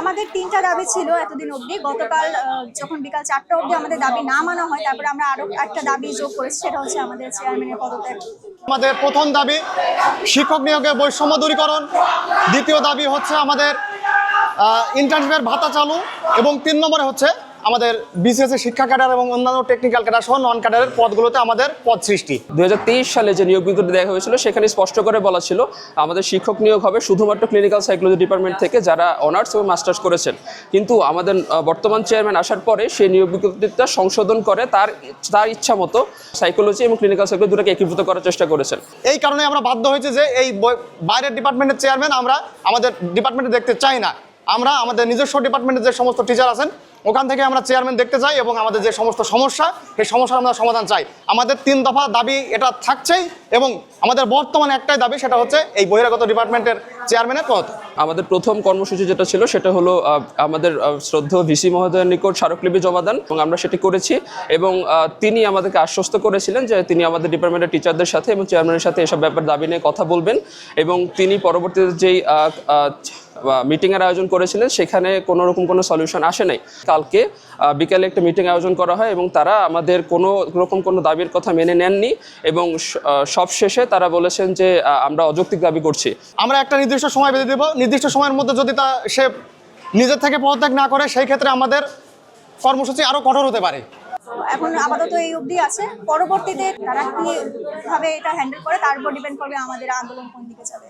আমাদের তিনটা দাবি ছিল এতদিন অবধি। গতকাল যখন বিকাল চারটা অবধি আমাদের দাবি না মানা হয়, তারপরে আমরা আরও একটা দাবি যোগ করেছি, সেটা হচ্ছে আমাদের চেয়ারম্যানের পদত্যাগ। আমাদের প্রথম দাবি, শিক্ষক নিয়োগের বৈষম্য দূরীকরণ। দ্বিতীয় দাবি হচ্ছে আমাদের ইন্টার্নশিপের ভাতা চালু এবং তিন নম্বরে হচ্ছে আমাদের বিসিএস শিক্ষা ক্যাডার এবং অন্যান্য টেকনিক্যাল ক্যাডার সহ নন ক্যাডারের পদগুলোতে আমাদের পদ সৃষ্টি। দুই সালে যে নিয়োগ বিজ্ঞপ্তি দেখা হয়েছিল সেখানে স্পষ্ট করে বলা ছিল আমাদের শিক্ষক নিয়োগ হবে শুধুমাত্র ক্লিনিক্যাল সাইকোলজি ডিপার্টমেন্ট থেকে যারা অনার্স এবং মাস্টার্স করেছেন। কিন্তু আমাদের বর্তমান চেয়ারম্যান আসার পরে সেই নিয়োগ বিজ্ঞপ্তিটা সংশোধন করে তার তার ইচ্ছা মতো সাইকোলজি এবং ক্লিনিক্যাল সাইকোলজি দুটোকে একীভূত করার চেষ্টা করেছেন। এই কারণে আমরা বাধ্য হয়েছি যে এই বই- বাইরের ডিপার্টমেন্টের চেয়ারম্যান আমরা আমাদের ডিপার্টমেন্টে দেখতে চাই না। আমরা আমাদের নিজস্ব ডিপার্টমেন্টের যে সমস্ত টিচার আছেন ওখান থেকে আমরা চেয়ারম্যান দেখতে চাই এবং আমাদের যে সমস্ত সমস্যা সেই সমস্যার আমরা সমাধান চাই। আমাদের তিন দফা দাবি এটা থাকছেই এবং আমাদের বর্তমানে একটাই দাবি সেটা হচ্ছে এই বহিরাগত ডিপার্টমেন্টের চেয়ারম্যানের পদ। আমাদের প্রথম কর্মসূচি যেটা ছিল সেটা হলো আমাদের আহ, শ্রদ্ধেয় ভিসি মহোদয়ের নিকট স্মারকলিপি জমা দেন এবং আমরা সেটি করেছি এবং তিনি আমাদেরকে আশ্বস্ত করেছিলেন যে তিনি আমাদের ডিপার্টমেন্টের টিচারদের সাথে এবং চেয়ারম্যানের সাথে এসব ব্যাপার দাবি নিয়ে কথা বলবেন এবং তিনি পরবর্তীতে যেই মিটিংয়ের আয়োজন করেছিলেন সেখানে কোনো রকম কোনো সলিউশন আসে নাই। কালকে বিকালে একটা মিটিং আয়োজন করা হয় এবং তারা আমাদের কোনো রকম কোনো দাবির কথা মেনে নেননি এবং সব শেষে তারা বলেছেন যে আমরা অযৌক্তিক দাবি করছি। আমরা একটা নির্দিষ্ট সময় বেঁধে দেব। নির্দিষ্ট সময়ের মধ্যে যদি তা সে নিজের থেকে পদত্যাগ না করে সেই ক্ষেত্রে আমাদের কর্মসূচি আরও কঠোর হতে পারে। এখন আপাতত এই অবধি আছে। পরবর্তীতে তারা কি ভাবে এটা হ্যান্ডেল করে তার উপর ডিপেন্ড করবে আমাদের আন্দোলন কোন দিকে যাবে।